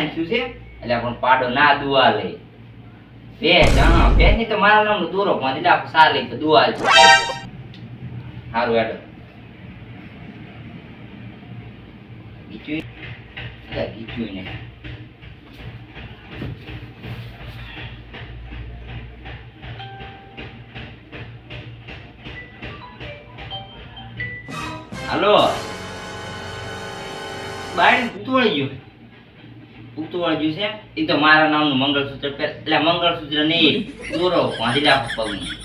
પાડા શું છે? એટલે પણ પાડો ના દુઆ લે બે હા બે ની તો મારા નામ દૂરો પણ સા લઈ તો દુઆ લે સારું હેડો ને હાલો. બાયણ ઉતવાળી ગયું. ઉતવાળી ગયું એ તો મારા નામનું મંગળસૂત્ર એટલે મંગળસૂત્ર નહીં દોરો બાંધી રાખો પગમાં.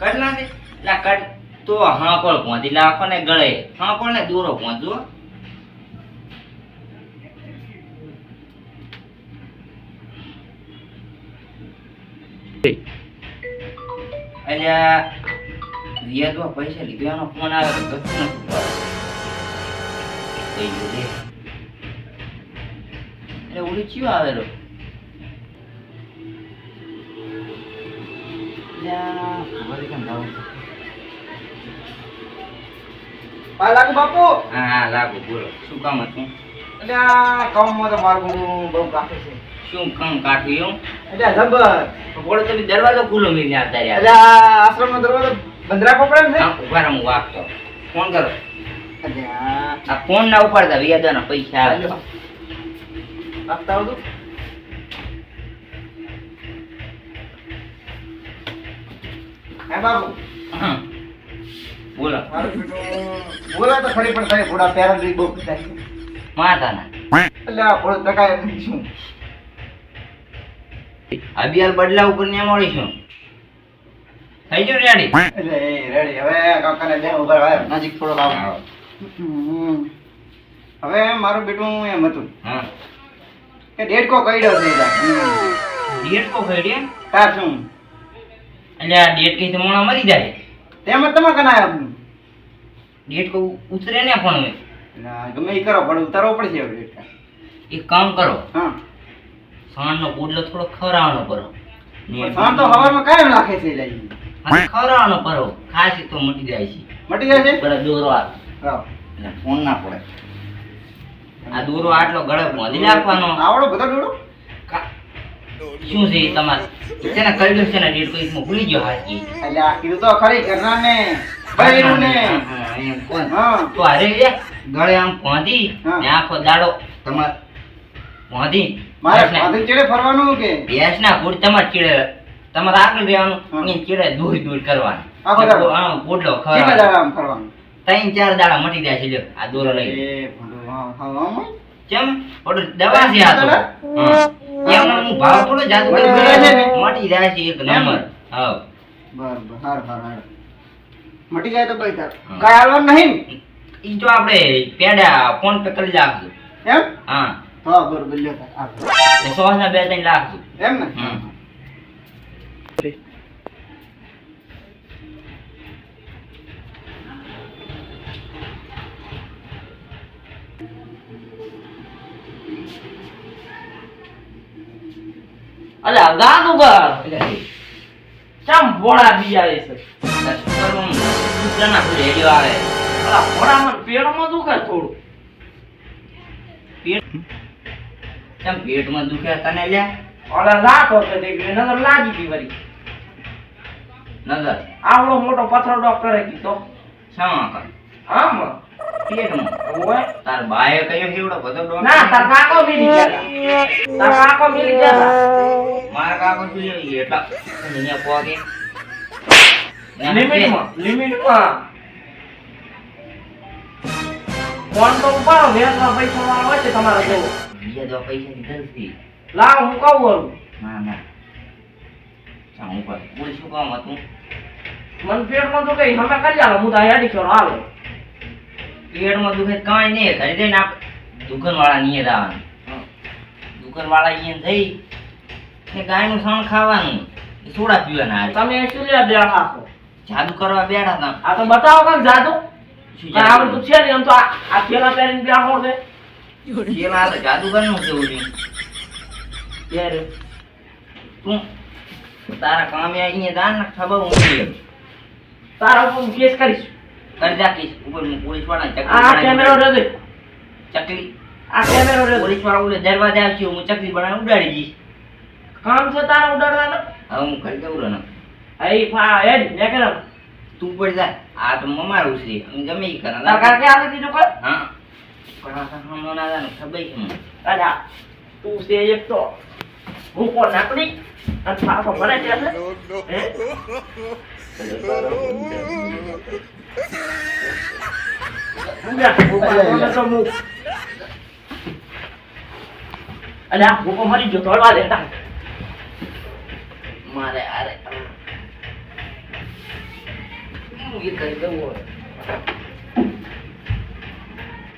કટ નાખે એટલે કટ તો હાંકોળ બાંધી રાખો ને ગળે. હાંકોળ ને દોરો વિયાદમાં પૈસા લીધો એનો ફોન આવે તો ગયું એટલે ઓલી આવેલો લાગુ બાપુ? હા લાગુ બોલો. શું કામ હતું? એટલે આ કામમાં તો મારું બહુ કાફી છે. શું કામ કાઠું એવું એટલે જબર. બોલો તમે દરવાજો ખુલ્લો મેળવી આવતા એટલે રહ્યા આ આશ્રમનો દરવાજો બંધ રાખવો પડે ને? ઊભા રહો, હું વાગતો. ફોન કરો. આ ફોન ના ઉપાડતા વ્યાજના પૈસા આવે. આપતા આવતું હે બાબુ. બોલો. બોલા તો ખરી પણ તારી ઘોડા પેરા બી બહુ છે માતાના એટલે આ ઘોડો ટકાય નહીં શું? અભિયાલ બદલા ઉપર ને મળીશું. થઈ ગયું રેડી રેડી હવે કાકાને બે ઊભા રહે નજીક થોડો લાવો હવે મારું બેટું એમ હતું. હા. કે ડેડકો કઈડો છે. હમ. ડેટ કો શું? એટલે આ ડેટ કઈ તો મોણા મરી જાય. તેમ તમે કના ડેટ કો ઉતરે ને પણ હવે. ના, ગમે એ કરો પણ ઉતારવો પડશે હવે ડેડકા. એક કામ કરો. હા. સાણ નો પોડલો થોડો ખરાણો કરો સાણ તો હવામાં કાયમ નાખે છે લઈ ખરાણો કરો ખાસી તો મટી જાય છે. મટી જાય છે? બરાબર દોરો આ હા. ફોન ના પડે. આ દોરો આટલો ગળે બાંધી નાખવાનો. આવડો બધો ડોડો શું છે તમારે? છે ને કરેલું છે ને ડેટ કોઈ ભૂલી ગયો હાજી એટલે આ કીધું તો ખરી ઘરના ને બૈરું ને તો અરે એ ગળે આમ બાંધી ને આખો દાડો તમાર બાંધી મારે ભેંસને- ચીડે ફરવાનું કે? ભેંસના ગુડ તમારે ચીડે તમારે આગળ રહેવાનું. ચીડે દૂર દૂર કરવાનું. આખો દાડો? હા પોટલો આમ ફરવાનું. ત્રણ ચાર દાડા મટી જાય છે લ્યો, આ દોરો લઈ હા, હા, હા. કેમ ઓલું દવા છે આ તો. એમનો હું. ભાવ થોડો જાદુ કરી મટી જાય છે એક નંબર. હા. બરાબર હાર હાર હાર. મટી જાય તો કઈ તાર. હા. કાંઈ નહીં? ઈ તો આપણે પેડા ફોન પે કરી નાખજો. એમ? હા. હા બરાબર લ્યો આ 100 ના બે ત્રણ નાખજો એમ ને? હમ. અલ્યા ગાગ ઉપર ચમ ભોળા છે. શું કરવાનું? કૂતરાના કોઈ રેડિયો આવે. અલા ભોળામાં પેડમાં દુખે થોડું. પેટ? માં પેટમાં દુખે તને લે ઓલા રાત છે તે નજર લાગી ગઈ વરી નજર આવડો મોટો પથરો ડોક્ટરે કીધો. શામાં કર. આમ પેટમાં તાર બાએ કયો કેવડો બધો ડોક્ટર ના તાર કાકો મિલી ગયા તાર કાકો મિલી ગયા મારા કાકો શું એટલા અહીંયા પોગે લિમિટમાં લિમિટમાં. ફોન તો ઉપાડો વેચવા પૈસા હોય છે તમારે જેવો. બીજા જો પૈસા દીધા લાવ હું કહું વળું ના ના. ચા હું પર બોલ શું કામ હતું? મને પેટમાં તો કઈ હમે કરી આલો હું તો હેડી કરો હાલો. પેટમાં દુખે કાંઈ નહીં ઘરે જઈને આપ દુકાન વાળા નીએ જવાનું દુકાન વાળા અહીંયા જઈ કે ગાયનું સણ ખાવાનું સોડા પીવાના હારે. તમે શું લે બેઠા છો? જાદુ કરવા બેઠા હતા. આ તો બતાવો કાંઈક જાદુ? આવડતું છે ને એમ તો આ થેલા પહેરીને બેઠો છે થેલા તો જાદુ જાદુગરનું કેવું છે? ત્યારે? તું તારા કામે અહીંયા દાન ને ખબર હું તારા ઉપર હું કેસ કરીશ? કરી જા કેસ ઉપર હું પોલીસવાળા આ કેમેરો ચકલી? આ કેમેરો રે પોલીસવાળા ઓલે દરવાજે આવશે હું ચકલી બનાવી ઉડાડી દઈશ. કામ છે તારા ઉડાડવાનો? હવે હું કરી દઉં રહ્યો અહીં ફા હેડ નેકરમ તું પડ જા. આ તો મમારું છે. હું ગમે ઈ કરા તાર કાકે આલે દીધું કોઈ હા. પણ આ તો હમણાં ના જાણે ખબર છે મને. અલા તું છે એક તો ભૂકો નાકડી અને પાછો મને કે છે. હે? ઉડા, ભૂકો મરી ગયો તોડવા દેતા મારે અરે હું એ કરી દઉં.